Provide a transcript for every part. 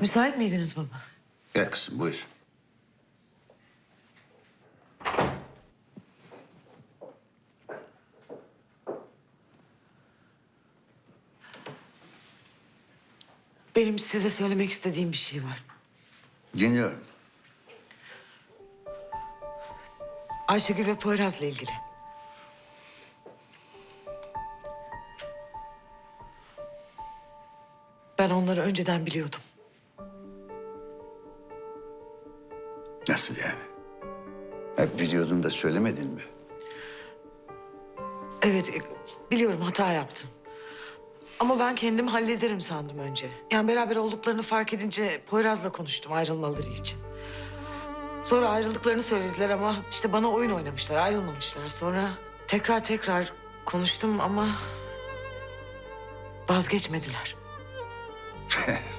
Müsait miydiniz baba? Gel kızım buyur. Benim size söylemek istediğim bir şey var. Dinliyorum. Ayşegül ve Poyraz'la ilgili. Ben onları önceden biliyordum. Nasıl yani? Hep biliyordun da söylemedin mi? Evet, e, biliyorum hata yaptım. Ama ben kendim hallederim sandım önce. Yani beraber olduklarını fark edince Poyraz'la konuştum ayrılmaları için. Sonra ayrıldıklarını söylediler ama işte bana oyun oynamışlar, ayrılmamışlar. Sonra tekrar tekrar konuştum ama vazgeçmediler.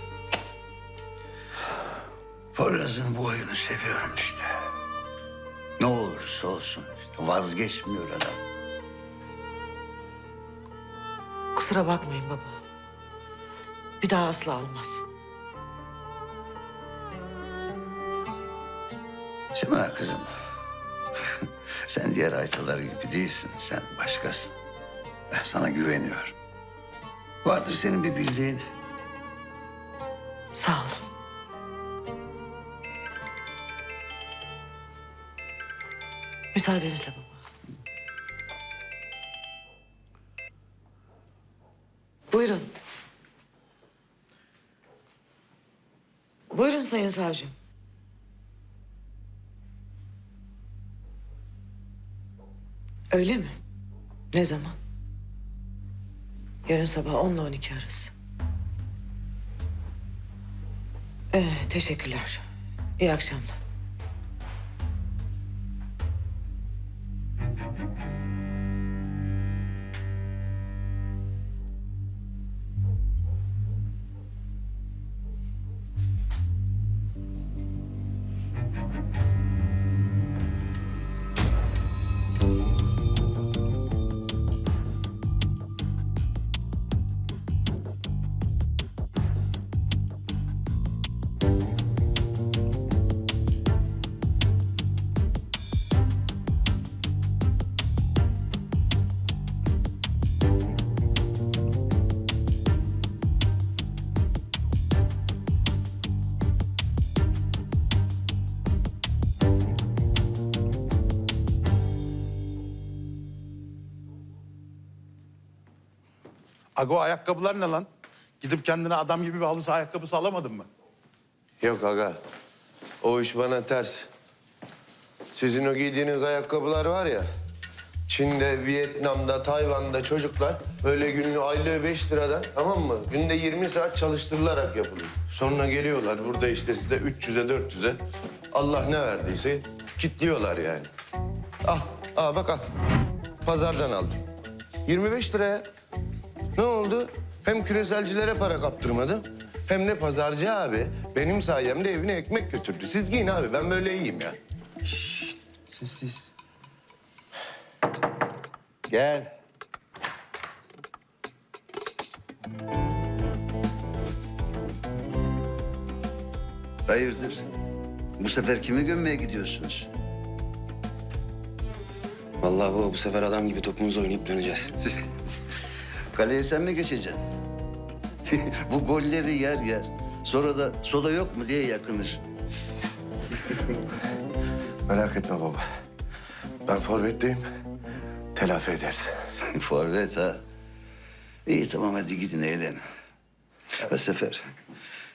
Poyraz'ın bu oyunu seviyorum işte. Ne olursa olsun işte vazgeçmiyor adam. Kusura bakmayın baba. Bir daha asla olmaz. Sema kızım. sen diğer aytalar gibi değilsin. Sen başkasın. Ben sana güveniyorum. Vardır senin bir bildiğin. Sağ olun. Müsaadenizle baba. Buyurun. Buyurun Sayın Savcım. Öyle mi? Ne zaman? Yarın sabah 10 ile 12 arası. Ee, teşekkürler. İyi akşamlar. Ago ayakkabılar ne lan? Gidip kendine adam gibi bir halı saha ayakkabısı alamadın mı? Yok aga. O iş bana ters. Sizin o giydiğiniz ayakkabılar var ya. Çin'de, Vietnam'da, Tayvan'da çocuklar öyle günlüğü aylığı beş liradan tamam mı? Günde 20 saat çalıştırılarak yapılıyor. Sonra geliyorlar burada işte size 300'e 400'e Allah ne verdiyse kitliyorlar yani. Al, al bak al. Pazardan aldım. 25 liraya. Ne oldu? Hem küreselcilere para kaptırmadım. Hem de pazarcı abi benim sayemde evine ekmek götürdü. Siz giyin abi ben böyle iyiyim ya. Siz siz. Gel. Hayırdır? Bu sefer kimi gömmeye gidiyorsunuz? Vallahi baba bu sefer adam gibi topumuzu oynayıp döneceğiz. Kaleye sen mi geçeceksin? Bu golleri yer yer. Sonra da soda yok mu diye yakınır. Merak etme baba. Ben forvetteyim. Telafi ederiz. Forvet ha. İyi tamam hadi gidin eğlenin. Ha Sefer,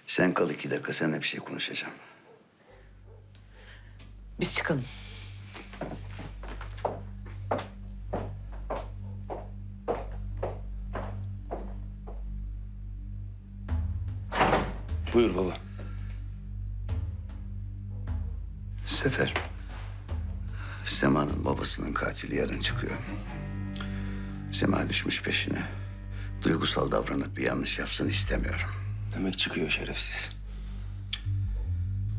sen kal iki dakika seninle bir şey konuşacağım. Biz çıkalım. Buyur baba. Sefer, Sema'nın babasının katili yarın çıkıyor. Sema düşmüş peşine. Duygusal davranıp bir yanlış yapsın istemiyorum. Demek çıkıyor şerefsiz.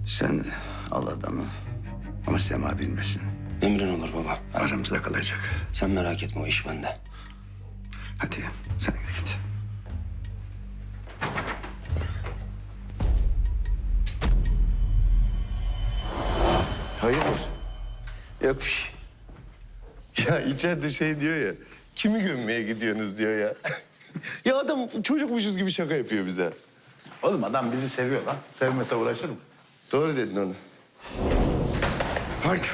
Sen al adamı ama Sema bilmesin. Emrin olur baba. Aramızda kalacak. Sen merak etme o iş bende. Hadi sen de git. Hayırdır? Yok bir şey. Ya içeride şey diyor ya, kimi gömmeye gidiyorsunuz diyor ya. ya adam çocukmuşuz gibi şaka yapıyor bize. Oğlum adam bizi seviyor lan. Sevmese uğraşır mı? Doğru dedin onu. Haydi.